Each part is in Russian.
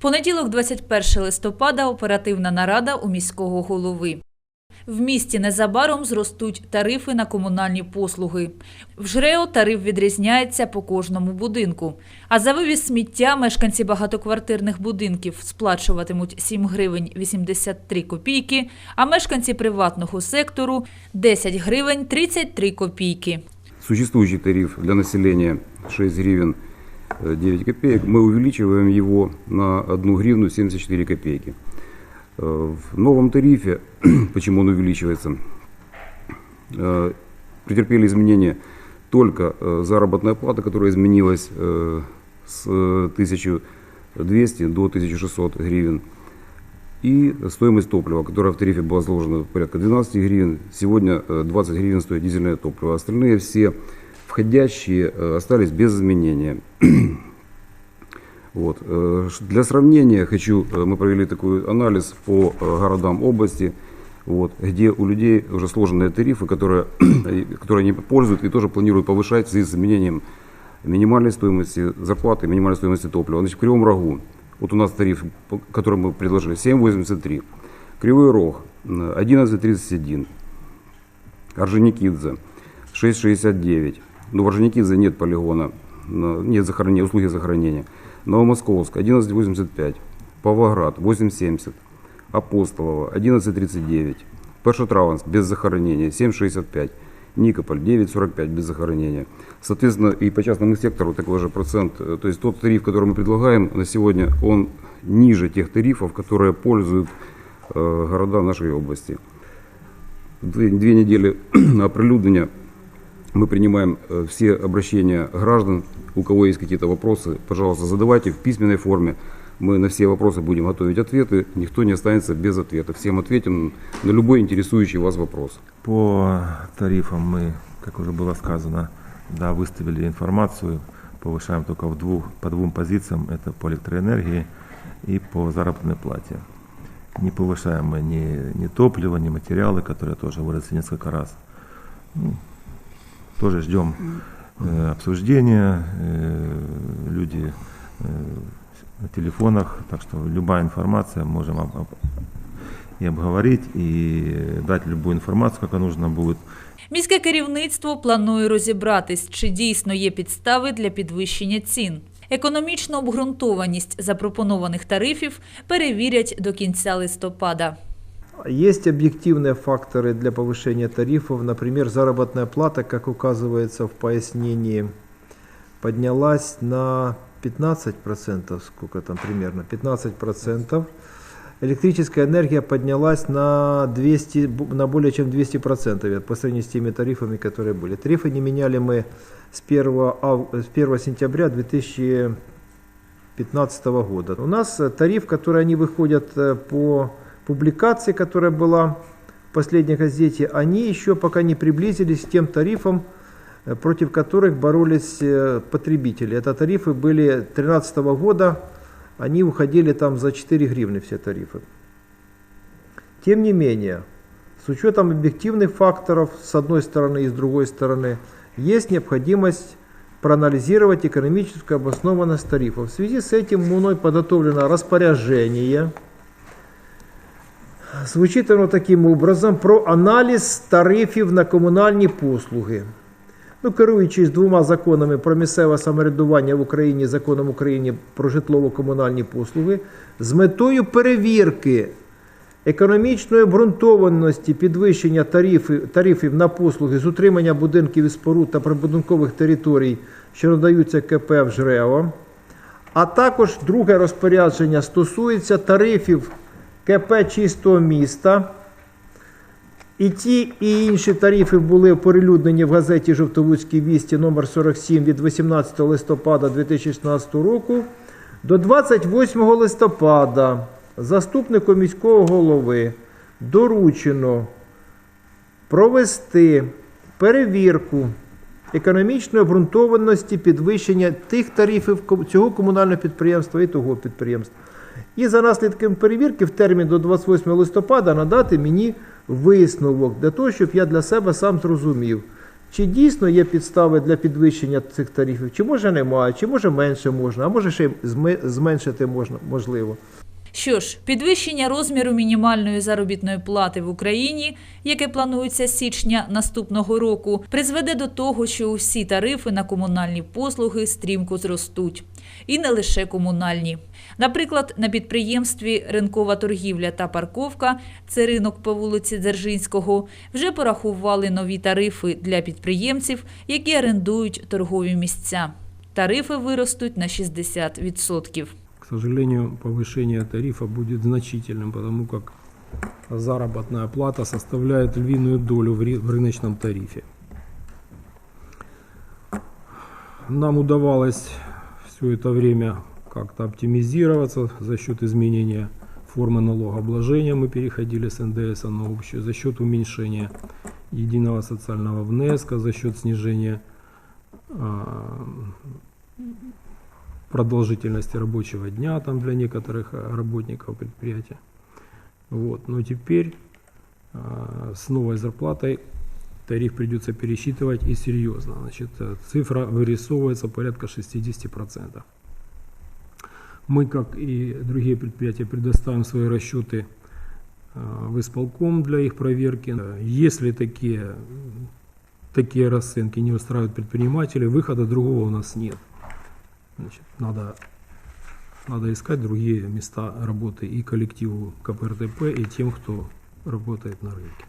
Понеділок, 21 листопада, оперативна нарада у міського голови. В місті незабаром зростуть тарифи на комунальні послуги. В ЖРЕО тариф відрізняється по кожному будинку. А за вивіз сміття мешканці багатоквартирних будинків сплачуватимуть 7 гривень 83 копійки, а мешканці приватного сектору – 10 гривень 33 копійки. Существующий тариф для населения 6 гривен э, 9 копеек. Мы увеличиваем его на 1 гривну 74 копейки. Э, В новом тарифе, почему он увеличивается, э, претерпели изменения только э, заработная плата, которая изменилась с э, 1200 до 1600 гривен. И стоимость топлива, которая в тарифе была заложена порядка 12 гривен, сегодня э, 20 гривен стоит дизельное топливо. Остальные все входящие э, остались без изменения. Вот. э, Для сравнения хочу, э, мы провели такой анализ по городам области, вот, где у людей уже сложенные тарифы, которые, которые они пользуют и тоже планируют повышать в связи с изменением минимальной стоимости зарплаты, минимальной стоимости топлива. Значит, в Кривом Рогу, вот у нас тариф, который мы предложили, 7,83. Кривой Рог э, 11,31. Орджоникидзе 6,69. Ну, в Орджоникидзе нет полигона, на- нет захоронения, услуги захоронения. Новомосковск 11,85. Павлоград 8,70. Апостолово 11,39. Першотравенск без захоронения 7,65. Никополь 9,45 без захоронения. Соответственно, и по частному сектору такой же процент. Э, То есть тот тариф, который мы предлагаем на сегодня, он ниже тех тарифов, которые пользуют э, города нашей области. Две, две недели на оприлюднение мы принимаем э, все обращения граждан. У кого есть какие-то вопросы, пожалуйста, задавайте в письменной форме. Мы на все вопросы будем готовить ответы. Никто не останется без ответа. Всем ответим на любой интересующий вас вопрос. По тарифам мы, как уже было сказано, да, выставили информацию, повышаем только в двух, по двум позициям, это по электроэнергии и по заработной плате. Не повышаем мы ни, ни топливо, ни материалы, которые тоже выросли несколько раз. Ну, тоже ждем э, обсуждения, э, люди э, на телефонах, так что любая информация можем об- об- и обговорить, и дать любую информацию, как нужно будет. Міське керівництво планує розібратись, чи дійсно є підстави для підвищення цін. Економічну обґрунтованість запропонованих тарифів перевірять до кінця листопада. Есть объективные факторы для повышения тарифов. Например, заработная плата, как указывается в пояснении, поднялась на 15%, сколько там примерно, 15%. Электрическая энергия поднялась на, 200, бу- на более чем 200% по сравнению с теми тарифами, которые были. Тарифы не меняли мы с 1, ав- с 1 сентября 2015 года. У нас тариф, который они выходят э, по публикации, которая была в последней газете, они еще пока не приблизились к тем тарифам, э, против которых боролись э, потребители. Это тарифы были 2013 года, они уходили там за 4 гривны все тарифы. Тем не менее, с учетом объективных факторов с одной стороны и с другой стороны, есть необходимость проанализировать экономическую обоснованность тарифов. В связи с этим мной подготовлено распоряжение. Звучит оно таким образом про аналіз тарифів на комунальні послуги. Ну, керуючись двома законами про місцеве самоврядування в Україні, законом України про житлово-комунальні послуги, з метою перевірки економічної обґрунтованості підвищення тарифів, тарифів на послуги з утримання будинків і споруд та прибудинкових територій, що надаються КП в ЖРЕО, а також друге розпорядження стосується тарифів КП чистого міста. І ті і інші тарифи були оприлюднені в газеті Жовтовудській вісті номер 47 від 18 листопада 2016 року до 28 листопада заступнику міського голови доручено провести перевірку економічної обґрунтованості підвищення тих тарифів цього комунального підприємства і того підприємства. І за наслідком перевірки в термін до 28 листопада надати мені висновок для того, щоб я для себе сам зрозумів, Чи дійсно є підстави для підвищення цих тарифів, чи може немає, чи може менше можна, а може ще зменшити можна, можливо. Що ж, підвищення розміру мінімальної заробітної плати в Україні, яке планується з січня наступного року, призведе до того, що усі тарифи на комунальні послуги стрімко зростуть. І не лише комунальні. Наприклад, на підприємстві Ринкова торгівля та парковка, це ринок по вулиці Дзержинського, вже порахували нові тарифи для підприємців, які орендують торгові місця. Тарифи виростуть на 60%. Сожалению, повышение тарифа будет значительным, потому как заработная плата составляет львиную долю в рыночном тарифе. Нам удавалось все это время как-то оптимизироваться за счет изменения формы налогообложения. Мы переходили с НДС на общую, за счет уменьшения единого социального внеска, за счет снижения а, продолжительности рабочего дня там для некоторых э, работников предприятия. Вот. Но теперь а, с новой зарплатой тариф придется пересчитывать и серьезно. Значит, э, цифра вырисовывается порядка 60%. Мы, как и другие предприятия, предоставим свои расчеты а, в исполком для их проверки. Э, Если такие, такие расценки не устраивают предпринимателей, выхода другого у нас нет. Значит, надо, надо искать другие места работы и коллективу КПРТП, и тем, кто работает на рынке.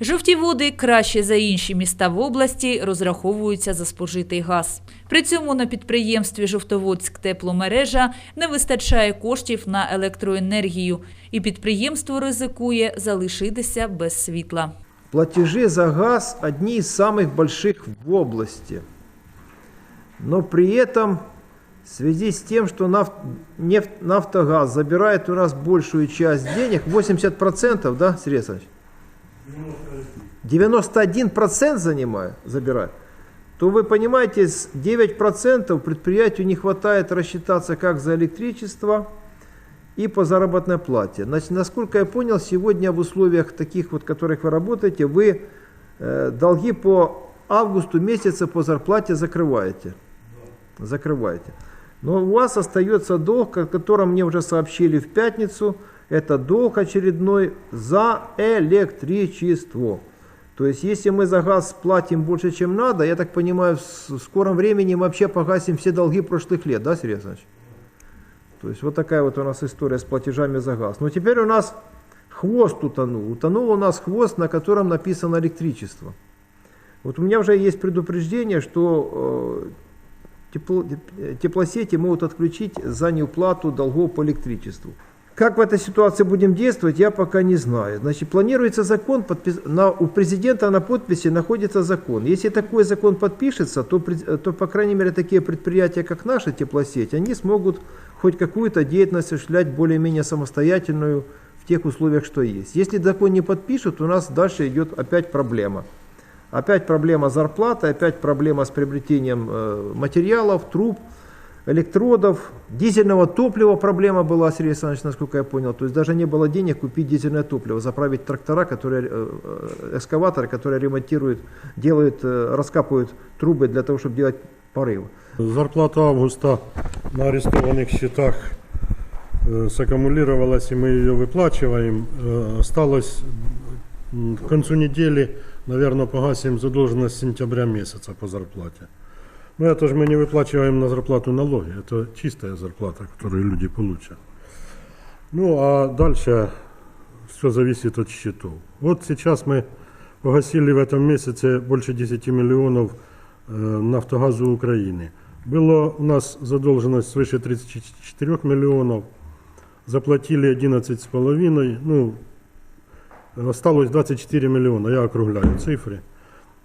Жовті води краще за інші міста в області розраховуються за спожитий газ. При цьому на підприємстві Жовтоводськ тепломережа не вистачає коштів на електроенергію, і підприємство ризикує залишитися без світла. Платежи за газ одни из самых больших в области. Но при этом в связи с тем, что наф- нефть, нафтогаз забирает у нас большую часть денег, 80%, да, Сергей Александрович? 91% занимает, забирает, то вы понимаете, с 9% предприятию не хватает рассчитаться как за электричество, и по заработной плате. Значит, насколько я понял, сегодня в условиях таких вот, в которых вы работаете, вы э, долги по августу месяца по зарплате закрываете. Закрываете. Но у вас остается долг, о котором мне уже сообщили в пятницу. Это долг очередной за электричество. То есть, если мы за газ платим больше, чем надо, я так понимаю, в скором времени мы вообще погасим все долги прошлых лет, да, Сергей Александрович? То есть вот такая вот у нас история с платежами за газ. Но теперь у нас хвост утонул. Утонул у нас хвост, на котором написано электричество. Вот у меня уже есть предупреждение, что э, тепло- теп- теплосети могут отключить за неуплату долгов по электричеству. Как в этой ситуации будем действовать, я пока не знаю. Значит, планируется закон, подпис- на, у президента на подписи находится закон. Если такой закон подпишется, то, пред- то, по крайней мере, такие предприятия, как наша теплосеть, они смогут хоть какую-то деятельность осуществлять более-менее самостоятельную в тех условиях, что есть. Если закон не подпишут, у нас дальше идет опять проблема. Опять проблема зарплаты, опять проблема с приобретением э, материалов, труб, электродов, дизельного топлива проблема была, Сергей Александрович, насколько я понял. То есть даже не было денег купить дизельное топливо, заправить трактора, которые, э, э, экскаваторы, которые ремонтируют, делают, э, раскапывают трубы для того, чтобы делать порывы. Зарплата августа на арестованных счетах саккумулировалась, и мы ее выплачиваем. Осталось к концу недели, наверное, погасим задолженность сентября месяца по зарплате. Но это же мы не выплачиваем на зарплату налоги, это чистая зарплата, которую люди получат. Ну а дальше все зависит от счетов. Вот сейчас мы погасили в этом месяце больше 10 миллионов э, Нафтогазу Украины. Было у нас задолженность свыше 34 миллионов, заплатили 11,5, ну, осталось 24 миллиона, я округляю цифры.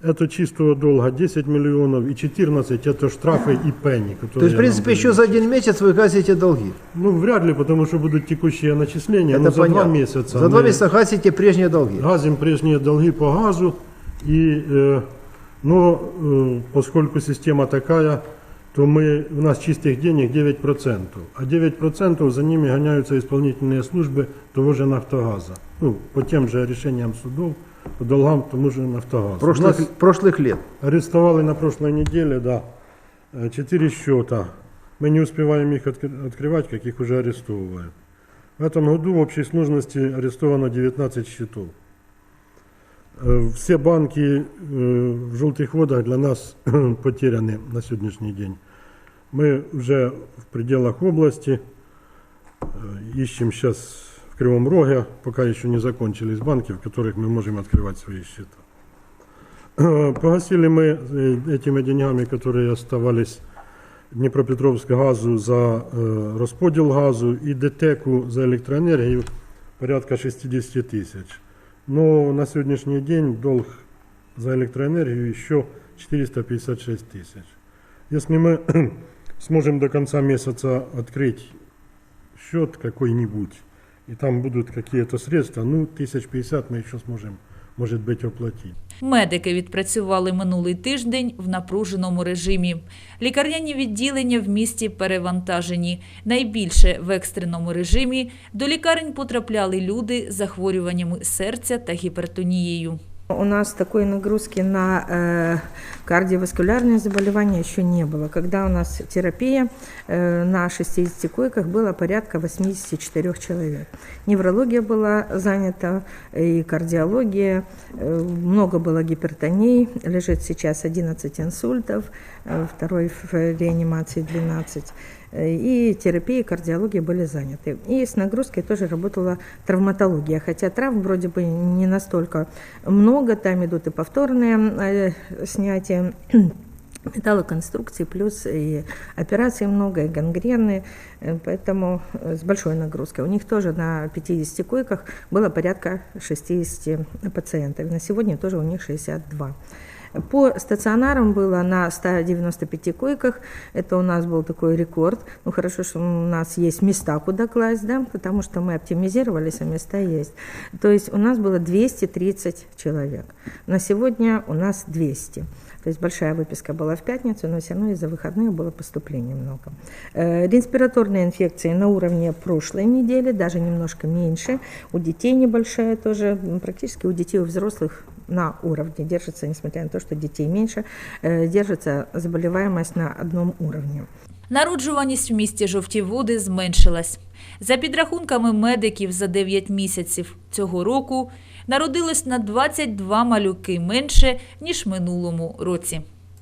Это чистого долга 10 миллионов и 14 это штрафы и пени. То есть, в принципе, еще за один месяц вы гасите долги. Ну, вряд ли, потому что будут текущие начисления. Это но за понятно. два месяца За два месяца гасите прежние долги. газим прежние долги по газу. И, э, но э, поскольку система такая, то мы, у нас чистых денег 9%. А 9% за ними гоняются исполнительные службы того же «Нафтогаза». Ну, по тем же решениям судов по долгам тому же Нафтогаз. Прошлых, Нас прошлых лет. арестовали на прошлой неделе, да, э, четыре счета. Мы не успеваем их откр- открывать, как их уже арестовывают. В этом году в общей сложности арестовано 19 счетов. Э, Все банки э, в желтых водах для нас потеряны на сегодняшний день. Мы уже в пределах области ищем сейчас Кривом Роге, пока еще не закончились банки, в которых мы можем открывать свои счета. Э, Погасили мы э, этими деньгами, которые оставались Днепропетровск газу за э, розподіл газу і ДТЕКу за електроенергію порядка 60 тисяч. Но на сьогоднішній день долг за электроэнергию еще 456 тысяч. Если мы сможем до конца месяца открыть счет какой-нибудь, и там будут какие-то средства, ну, 1050 мы еще сможем, может быть, оплатить. Медики відпрацювали минулий тиждень в напруженому режимі. Лікарняні відділення в місті перевантажені. Найбільше в екстреному режимі до лікарень потрапляли люди з захворюваннями серця та гіпертонією. У нас такой нагрузки на э, кардиоваскулярные заболевания еще не было. Когда у нас терапия э, на 60 койках было порядка 84 человек. Неврология была занята, и кардиология, э, много было гипертоний, лежит сейчас 11 инсультов, э, второй в реанимации 12. И терапия, и кардиология были заняты. И с нагрузкой тоже работала травматология. Хотя травм вроде бы не настолько много, там идут и повторные э, снятия металлоконструкции, плюс и операций много, и гангрены, э, поэтому э, с большой нагрузкой. У них тоже на 50 койках было порядка 60 пациентов. На сегодня тоже у них 62. По стационарам было на 195 койках. Это у нас был такой рекорд. Ну, хорошо, что у нас есть места, куда класть, да, потому что мы оптимизировались, а места есть. То есть у нас было 230 человек. На сегодня у нас 200. То есть большая выписка была в пятницу, но все равно из-за выходных было поступлений много. Э, Респираторные инфекции на уровне прошлой недели, даже немножко меньше. У детей небольшая тоже, практически у детей, у взрослых на уровне держится, несмотря на то, что детей меньше, э, держится заболеваемость на одном уровне. Народжуваність в місті жовті води зменшилась. За підрахунками медиків за 9 місяців цього року народилось на 22 малюки менше, ніж минулому році.